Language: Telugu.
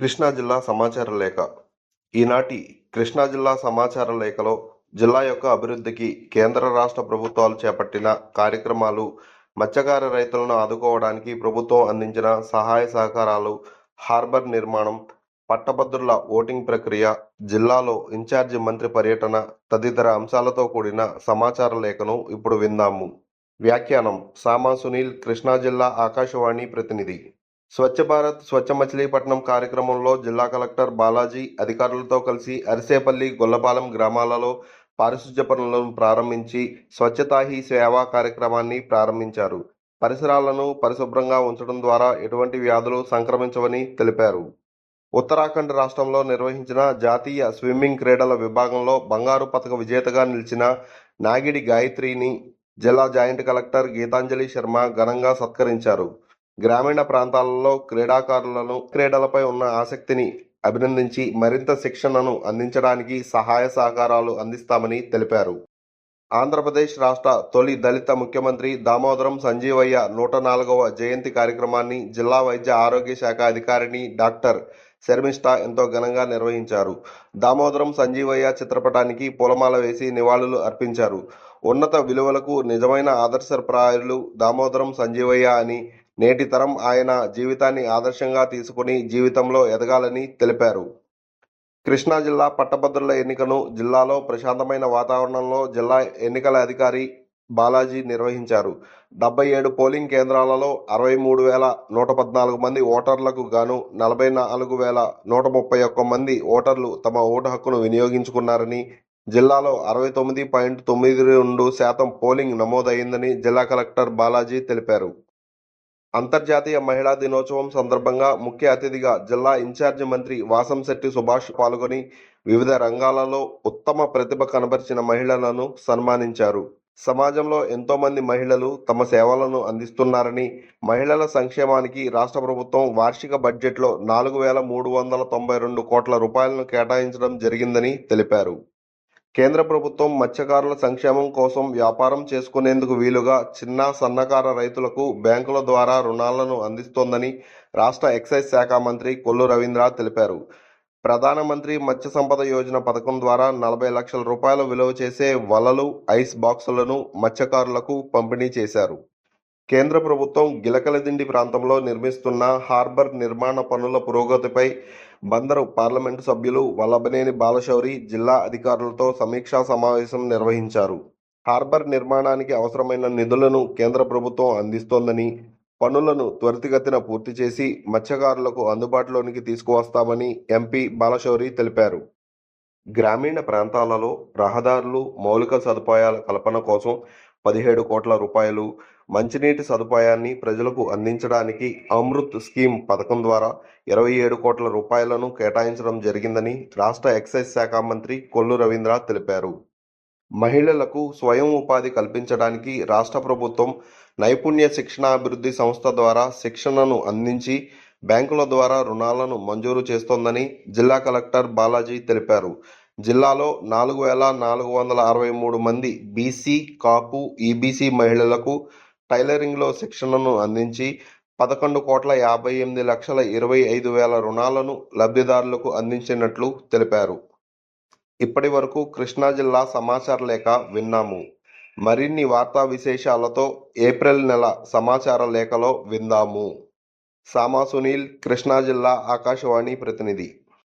కృష్ణా జిల్లా సమాచార లేఖ. ఈనాటి కృష్ణా జిల్లా సమాచార లేఖలో జిల్లా యొక్క అభివృద్ధికి కేంద్ర రాష్ట్ర ప్రభుత్వాలు చేపట్టిన కార్యక్రమాలు మత్స్యకార రైతులను ఆదుకోవడానికి ప్రభుత్వం అందించిన సహాయ సహకారాలు హార్బర్ నిర్మాణం పట్టభద్రుల ఓటింగ్ ప్రక్రియ జిల్లాలో ఇన్ఛార్జి మంత్రి పర్యటన తదితర అంశాలతో కూడిన సమాచార లేఖను ఇప్పుడు విందాము. వ్యాఖ్యానం సామా సునీల్ కృష్ణా జిల్లా ఆకాశవాణి ప్రతినిధి. స్వచ్ఛ భారత్ స్వచ్ఛ మచిలీపట్నం కార్యక్రమంలో జిల్లా కలెక్టర్ బాలాజీ అధికారులతో కలిసి అరిసేపల్లి గొల్లపాలెం గ్రామాలలో పారిశుధ్య పనులను ప్రారంభించి స్వచ్ఛతాహి సేవా కార్యక్రమాన్ని ప్రారంభించారు. పరిసరాలను పరిశుభ్రంగా ఉంచడం ద్వారా ఎటువంటి వ్యాధులు సంక్రమించవని తెలిపారు. ఉత్తరాఖండ్ రాష్ట్రంలో నిర్వహించిన జాతీయ స్విమ్మింగ్ క్రీడల విభాగంలో బంగారు పతక విజేతగా నిలిచిన నాగిడి గాయత్రిని జిల్లా జాయింట్ కలెక్టర్ గీతాంజలి శర్మ ఘనంగా సత్కరించారు. గ్రామీణ ప్రాంతాలలో క్రీడాకారులను క్రీడలపై ఉన్న ఆసక్తిని అభినందించి మరింత శిక్షణను అందించడానికి సహాయ సహకారాలు అందిస్తామని తెలిపారు. ఆంధ్రప్రదేశ్ రాష్ట్ర తొలి దళిత ముఖ్యమంత్రి దామోదరం సంజీవయ్య నూట నాలుగవ జయంతి కార్యక్రమాన్ని జిల్లా వైద్య ఆరోగ్య శాఖ అధికారిని డాక్టర్ శర్మిష్ఠ ఎంతో ఘనంగా నిర్వహించారు. దామోదరం సంజీవయ్య చిత్రపటానికి పూలమాల వేసి నివాళులు అర్పించారు. ఉన్నత విలువలకు నిజమైన ఆదర్శప్రాయులు దామోదరం సంజీవయ్య అని నేటి తరం ఆయన జీవితాన్ని ఆదర్శంగా తీసుకుని జీవితంలో ఎదగాలని తెలిపారు. కృష్ణా జిల్లా పట్టభద్రుల ఎన్నికను జిల్లాలో ప్రశాంతమైన వాతావరణంలో జిల్లా ఎన్నికల అధికారి బాలాజీ నిర్వహించారు. డెబ్బై ఏడు పోలింగ్ కేంద్రాలలో అరవై మూడు వేల నూట పద్నాలుగు మంది ఓటర్లకు గాను నలభై నాలుగు వేల నూట ముప్పై ఒక్క మంది ఓటర్లు తమ ఓటు హక్కును వినియోగించుకున్నారని జిల్లాలో అరవై తొమ్మిది పాయింట్ తొమ్మిది రెండు శాతం పోలింగ్ నమోదైందని జిల్లా కలెక్టర్ బాలాజీ తెలిపారు. అంతర్జాతీయ మహిళా దినోత్సవం సందర్భంగా ముఖ్య అతిథిగా జిల్లా ఇన్ఛార్జి మంత్రి వాసంశెట్టి సుభాష్ పాల్గొని వివిధ రంగాలలో ఉత్తమ ప్రతిభ కనబరిచిన మహిళలను సన్మానించారు. సమాజంలో ఎంతో మంది మహిళలు తమ సేవలను అందిస్తున్నారని మహిళల సంక్షేమానికి రాష్ట్ర ప్రభుత్వం వార్షిక బడ్జెట్లో నాలుగు వేల మూడు వందల తొంభై రెండు కోట్ల రూపాయలను కేటాయించడం జరిగిందని తెలిపారు. కేంద్ర ప్రభుత్వం మత్స్యకారుల సంక్షేమం కోసం వ్యాపారం చేసుకునేందుకు వీలుగా చిన్న సన్నకార రైతులకు బ్యాంకుల ద్వారా రుణాలను అందిస్తోందని రాష్ట్ర ఎక్సైజ్ శాఖ మంత్రి కొల్లు రవీంద్ర తెలిపారు. ప్రధానమంత్రి మత్స్య సంపద యోజన పథకం ద్వారా నలభై లక్షల రూపాయల విలువ చేసే వలలు ఐస్ బాక్సులను మత్స్యకారులకు పంపిణీ చేశారు. కేంద్ర ప్రభుత్వం గిలకలదిండి ప్రాంతంలో నిర్మిస్తున్న హార్బర్ నిర్మాణ పనుల పురోగతిపై బందరు పార్లమెంటు సభ్యులు వల్లభనేని బాలశౌరి జిల్లా అధికారులతో సమీక్షా సమావేశం నిర్వహించారు. హార్బర్ నిర్మాణానికి అవసరమైన నిధులను కేంద్ర ప్రభుత్వం అందిస్తోందని పనులను త్వరితగతిన పూర్తి చేసి మత్స్యకారులకు అందుబాటులోనికి తీసుకువస్తామని ఎంపీ బాలశౌరి తెలిపారు. గ్రామీణ ప్రాంతాలలో రహదారులు మౌలిక సదుపాయాల కల్పన కోసం పదిహేడు కోట్ల రూపాయలు. మంచినీటి సదుపాయాన్ని ప్రజలకు అందించడానికి అమృత్ స్కీమ్ పథకం ద్వారా ఇరవై ఏడు కోట్ల రూపాయలను కేటాయించడం జరిగిందని రాష్ట్ర ఎక్సైజ్ శాఖ మంత్రి కొల్లు రవీంద్ర తెలిపారు. మహిళలకు స్వయం ఉపాధి కల్పించడానికి రాష్ట్ర ప్రభుత్వం నైపుణ్య శిక్షణాభివృద్ధి సంస్థ ద్వారా శిక్షణను అందించి బ్యాంకుల ద్వారా రుణాలను మంజూరు చేస్తోందని జిల్లా కలెక్టర్ బాలాజీ తెలిపారు. జిల్లాలో నాలుగు వేల నాలుగు వందల అరవై మూడు మంది బీసీ కాపు ఈబీసీ మహిళలకు టైలరింగ్లో శిక్షణను అందించి పదకొండు కోట్ల యాభై ఎనిమిది లక్షల ఇరవై ఐదు వేల రుణాలను లబ్ధిదారులకు అందించినట్లు తెలిపారు. ఇప్పటి వరకు కృష్ణా జిల్లా సమాచార లేఖ విన్నాము. మరిన్ని వార్తా విశేషాలతో ఏప్రిల్ నెల సమాచార లేఖలో విందాము. సామా సునీల్ కృష్ణా జిల్లా ఆకాశవాణి ప్రతినిధి.